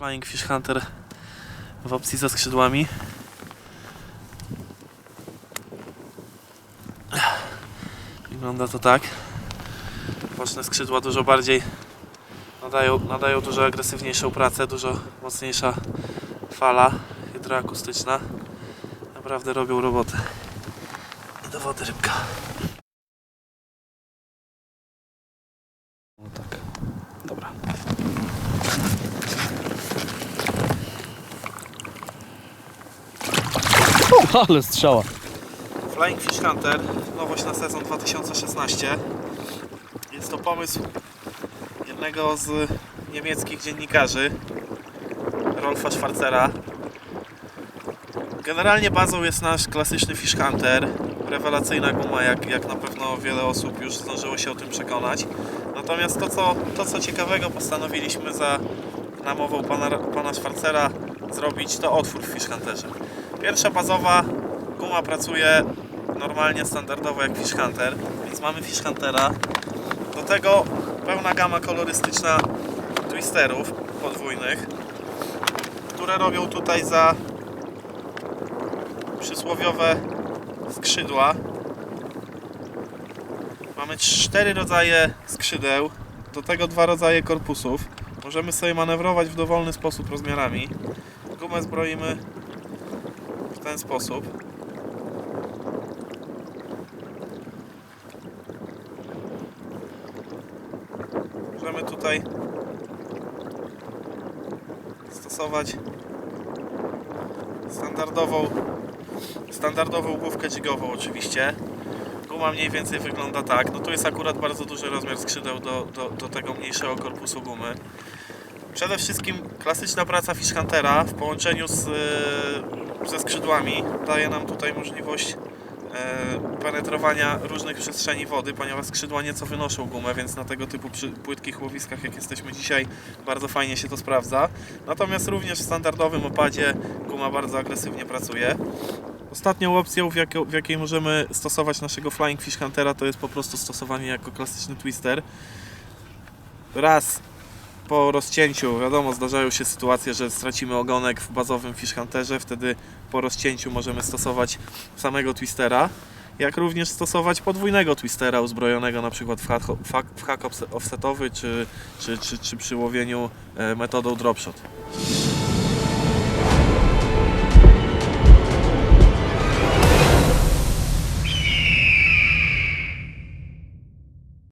Flying Fish Hunter w opcji ze skrzydłami. Wygląda to tak. Boczne skrzydła dużo bardziej nadają, nadają dużo agresywniejszą pracę, dużo mocniejsza fala hydroakustyczna. Naprawdę robią robotę. Do wody rybka. Ale strzała. Flying Fish Hunter, nowość na sezon 2016. Jest to pomysł jednego z niemieckich dziennikarzy, Rolfa Schwarzera. Generalnie bazą jest nasz klasyczny Fish Hunter. Rewelacyjna guma, jak, jak na pewno wiele osób już zdążyło się o tym przekonać. Natomiast to, co, to, co ciekawego postanowiliśmy za namową pana, pana Schwarzera zrobić, to otwór w Fish Hunterze. Pierwsza bazowa guma pracuje normalnie, standardowo jak Fish Hunter, więc mamy Fish Huntera. Do tego pełna gama kolorystyczna twisterów podwójnych, które robią tutaj za przysłowiowe skrzydła. Mamy cztery rodzaje skrzydeł, do tego dwa rodzaje korpusów. Możemy sobie manewrować w dowolny sposób rozmiarami. Gumę zbroimy w ten sposób. Możemy tutaj stosować standardową standardową główkę jigową oczywiście. Guma mniej więcej wygląda tak. No tu jest akurat bardzo duży rozmiar skrzydeł do, do, do tego mniejszego korpusu gumy. Przede wszystkim klasyczna praca Fish Huntera w połączeniu z, e, ze skrzydłami daje nam tutaj możliwość e, penetrowania różnych przestrzeni wody, ponieważ skrzydła nieco wynoszą gumę, więc na tego typu płytkich łowiskach, jak jesteśmy dzisiaj, bardzo fajnie się to sprawdza. Natomiast również w standardowym opadzie guma bardzo agresywnie pracuje. Ostatnią opcją, w, jaką- w jakiej możemy stosować naszego Flying Fish Huntera, to jest po prostu stosowanie jako klasyczny twister. Raz po rozcięciu, wiadomo, zdarzają się sytuacje, że stracimy ogonek w bazowym Fish Hunterze, wtedy po rozcięciu możemy stosować samego twistera, jak również stosować podwójnego twistera uzbrojonego na przykład w hack, w hack- offsetowy, czy, czy, czy, czy przy łowieniu e, metodą dropshot.